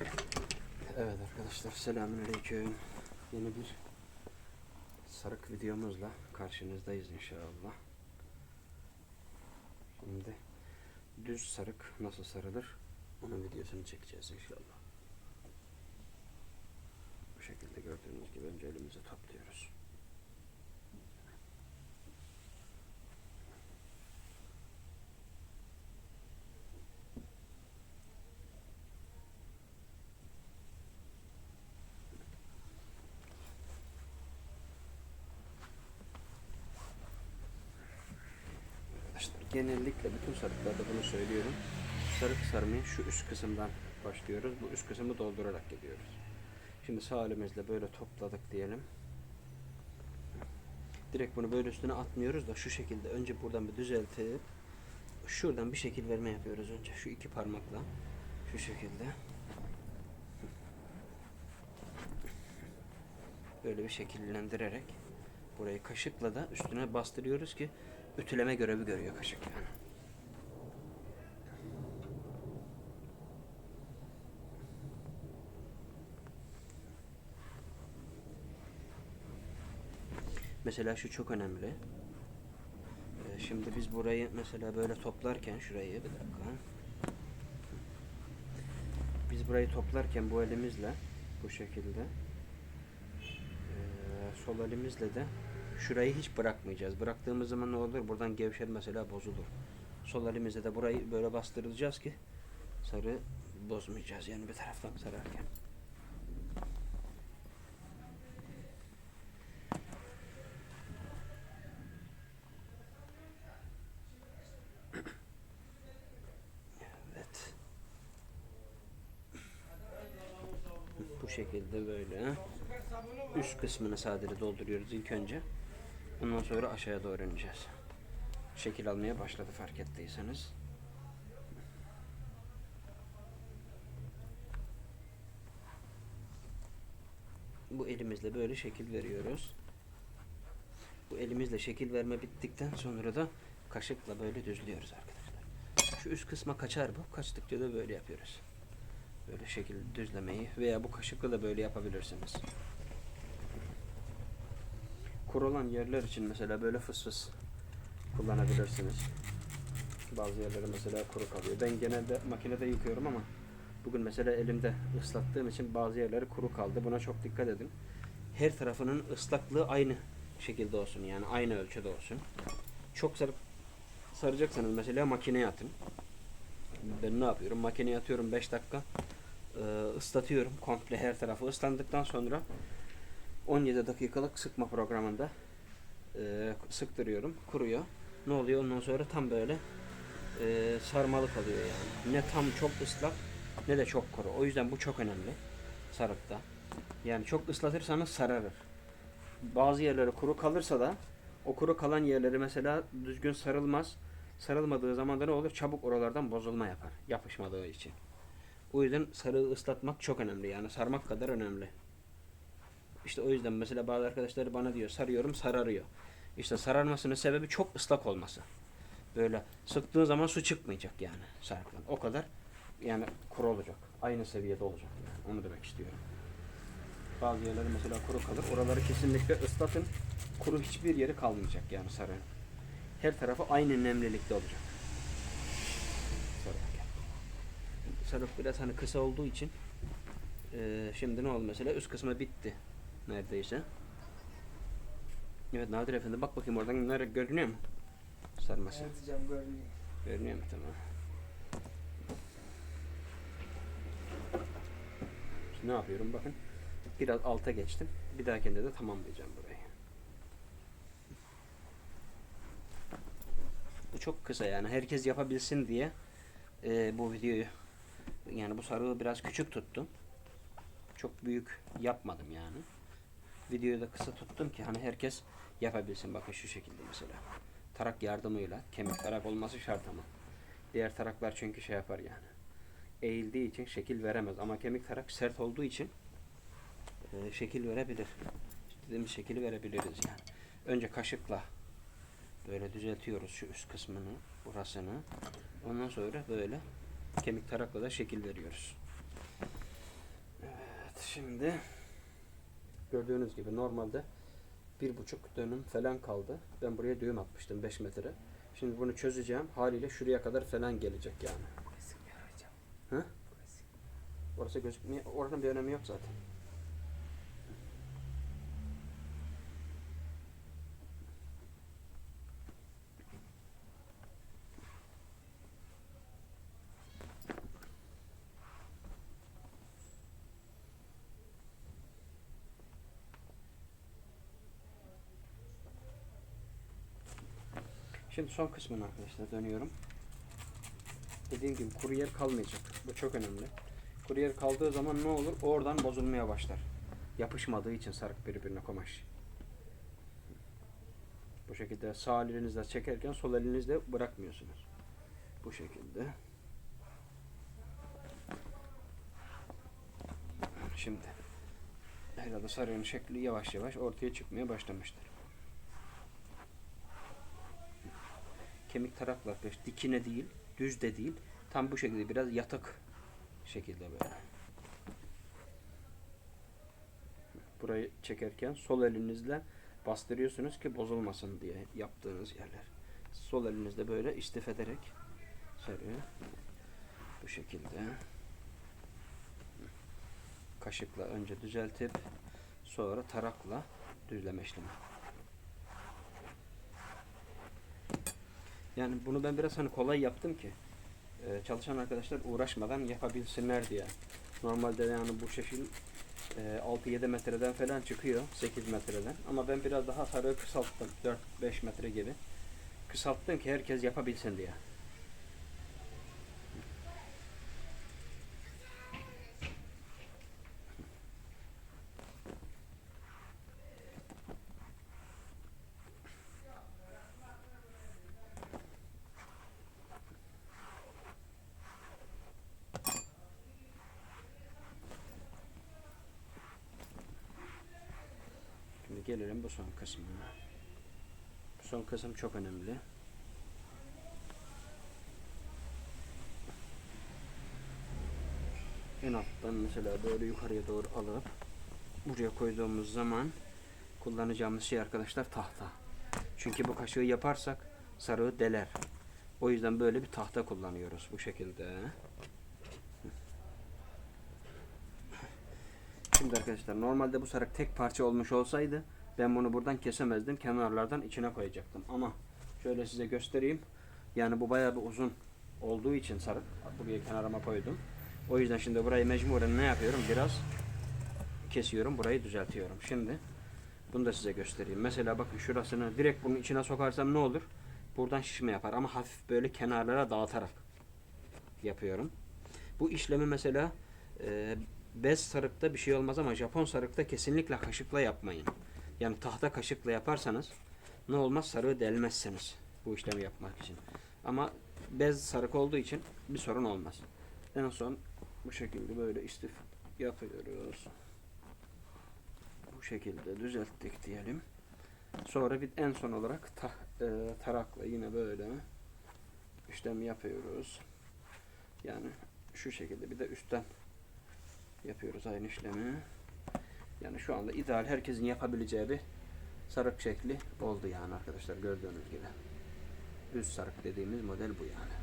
Evet arkadaşlar selamünaleyküm. Yeni bir sarık videomuzla karşınızdayız inşallah. Şimdi düz sarık nasıl sarılır onun videosunu çekeceğiz inşallah. Bu şekilde gördüğünüz gibi önce elimizi topluyoruz. Arkadaşlar genellikle bütün sarıklarda bunu söylüyorum. Sarık sarmaya şu üst kısımdan başlıyoruz. Bu üst kısmı doldurarak gidiyoruz. Şimdi sağ elimizle böyle topladık diyelim. Direkt bunu böyle üstüne atmıyoruz da şu şekilde önce buradan bir düzeltip şuradan bir şekil verme yapıyoruz önce. Şu iki parmakla şu şekilde. Böyle bir şekillendirerek burayı kaşıkla da üstüne bastırıyoruz ki ütüleme görevi görüyor kaşık yani. Mesela şu çok önemli. Ee, Şimdi biz burayı mesela böyle toplarken şurayı bir dakika. Biz burayı toplarken bu elimizle bu şekilde ee, sol elimizle de şurayı hiç bırakmayacağız. Bıraktığımız zaman ne olur? Buradan gevşer mesela bozulur. Sol elimizle de burayı böyle bastıracağız ki sarı bozmayacağız. Yani bir taraftan sararken. Evet. Bu şekilde böyle üst kısmını sadece dolduruyoruz ilk önce. Ondan sonra aşağıya doğru ineceğiz. Şekil almaya başladı fark ettiyseniz. Bu elimizle böyle şekil veriyoruz. Bu elimizle şekil verme bittikten sonra da kaşıkla böyle düzlüyoruz arkadaşlar. Şu üst kısma kaçar bu. Kaçtıkça da böyle yapıyoruz. Böyle şekil düzlemeyi veya bu kaşıkla da böyle yapabilirsiniz. Kurulan yerler için mesela böyle fıs fıs kullanabilirsiniz. Bazı yerleri mesela kuru kalıyor. Ben genelde makinede yıkıyorum ama bugün mesela elimde ıslattığım için bazı yerleri kuru kaldı. Buna çok dikkat edin. Her tarafının ıslaklığı aynı şekilde olsun yani aynı ölçüde olsun. Çok sarıp saracaksanız mesela makineye atın. Ben ne yapıyorum? Makineye atıyorum 5 dakika. Islatıyorum komple her tarafı ıslandıktan sonra 17 dakikalık sıkma programında e, sıktırıyorum. Kuruyor. Ne oluyor? Ondan sonra tam böyle e, sarmalık alıyor yani. Ne tam çok ıslak ne de çok kuru. O yüzden bu çok önemli sarıkta. Yani çok ıslatırsanız sararır. Bazı yerleri kuru kalırsa da o kuru kalan yerleri mesela düzgün sarılmaz. Sarılmadığı zaman da ne olur? Çabuk oralardan bozulma yapar. Yapışmadığı için. O yüzden sarığı ıslatmak çok önemli. Yani sarmak kadar önemli. İşte o yüzden mesela bazı arkadaşlar bana diyor sarıyorum sararıyor. İşte sararmasının sebebi çok ıslak olması. Böyle sıktığın zaman su çıkmayacak yani sarıktan. O kadar yani kuru olacak. Aynı seviyede olacak yani. Onu demek istiyorum. Bazı yerleri mesela kuru kalır. Oraları kesinlikle ıslatın. Kuru hiçbir yeri kalmayacak yani sarığın. Her tarafı aynı nemlilikte olacak. Sarık. Sarık biraz hani kısa olduğu için eee, şimdi ne oldu mesela üst kısmı bitti neredeyse. Evet Nadir Efendi bak bakayım oradan nerede görünüyor mu? Sarması. Evet hocam görünüyor. Görünüyor mu? Tamam. Şimdi ne yapıyorum bakın. Biraz alta geçtim. Bir dahakinde de tamamlayacağım burayı. Bu çok kısa yani herkes yapabilsin diye e, bu videoyu yani bu sarığı biraz küçük tuttum. Çok büyük yapmadım yani. Videoyu da kısa tuttum ki hani herkes yapabilsin. Bakın şu şekilde mesela. Tarak yardımıyla kemik tarak olması şart ama. Diğer taraklar çünkü şey yapar yani. Eğildiği için şekil veremez ama kemik tarak sert olduğu için e, şekil verebilir. Dediğimiz şekili verebiliriz yani. Önce kaşıkla böyle düzeltiyoruz şu üst kısmını, burasını. Ondan sonra böyle kemik tarakla da şekil veriyoruz. Şimdi gördüğünüz gibi normalde bir buçuk dönüm falan kaldı. Ben buraya düğüm atmıştım 5 metre. Şimdi bunu çözeceğim. Haliyle şuraya kadar falan gelecek yani. Hı? Orası gözükmüyor. Oranın bir önemi yok zaten. Şimdi son kısmına arkadaşlar dönüyorum. Dediğim gibi kuru yer kalmayacak. Bu çok önemli. Kuru yer kaldığı zaman ne olur? Oradan bozulmaya başlar. Yapışmadığı için sarık birbirine kumaş. Bu şekilde sağ elinizle çekerken sol elinizle bırakmıyorsunuz. Bu şekilde. Şimdi herhalde sarığın şekli yavaş yavaş ortaya çıkmaya başlamıştır. Kemik tarakla arkadaş dikine değil, düz de değil. Tam bu şekilde biraz yatık şekilde böyle. Burayı çekerken sol elinizle bastırıyorsunuz ki bozulmasın diye yaptığınız yerler. Sol elinizle böyle istif ederek sarıyor. Bu şekilde. Kaşıkla önce düzeltip sonra tarakla düzleme işlemi. Yani bunu ben biraz hani kolay yaptım ki e, çalışan arkadaşlar uğraşmadan yapabilsinler diye. Normalde yani bu şekil e, 6-7 metreden falan çıkıyor. 8 metreden. Ama ben biraz daha sarığı kısalttım. 4-5 metre gibi. Kısalttım ki herkes yapabilsin diye. Gelelim bu son kısmına. Bu son kısım çok önemli. En alttan mesela böyle yukarıya doğru alıp buraya koyduğumuz zaman kullanacağımız şey arkadaşlar tahta. Çünkü bu kaşığı yaparsak sarığı deler. O yüzden böyle bir tahta kullanıyoruz bu şekilde. Şimdi arkadaşlar normalde bu sarık tek parça olmuş olsaydı ben bunu buradan kesemezdim. Kenarlardan içine koyacaktım. Ama şöyle size göstereyim. Yani bu bayağı bir uzun olduğu için sarık buraya kenarıma koydum. O yüzden şimdi burayı mecburen ne yapıyorum? Biraz kesiyorum. Burayı düzeltiyorum. Şimdi bunu da size göstereyim. Mesela bakın şurasını direkt bunun içine sokarsam ne olur? Buradan şişme yapar ama hafif böyle kenarlara dağıtarak yapıyorum. Bu işlemi mesela e, bez sarıkta bir şey olmaz ama Japon sarıkta kesinlikle kaşıkla yapmayın. Yani tahta kaşıkla yaparsanız ne olmaz sarığı delmezseniz bu işlemi yapmak için. Ama bez sarık olduğu için bir sorun olmaz. En son bu şekilde böyle istif yapıyoruz. Bu şekilde düzelttik diyelim. Sonra bir en son olarak ta, e, tarakla yine böyle işlem yapıyoruz. Yani şu şekilde bir de üstten yapıyoruz aynı işlemi. Yani şu anda ideal herkesin yapabileceği bir sarık şekli oldu yani arkadaşlar gördüğünüz gibi. Düz sarık dediğimiz model bu yani.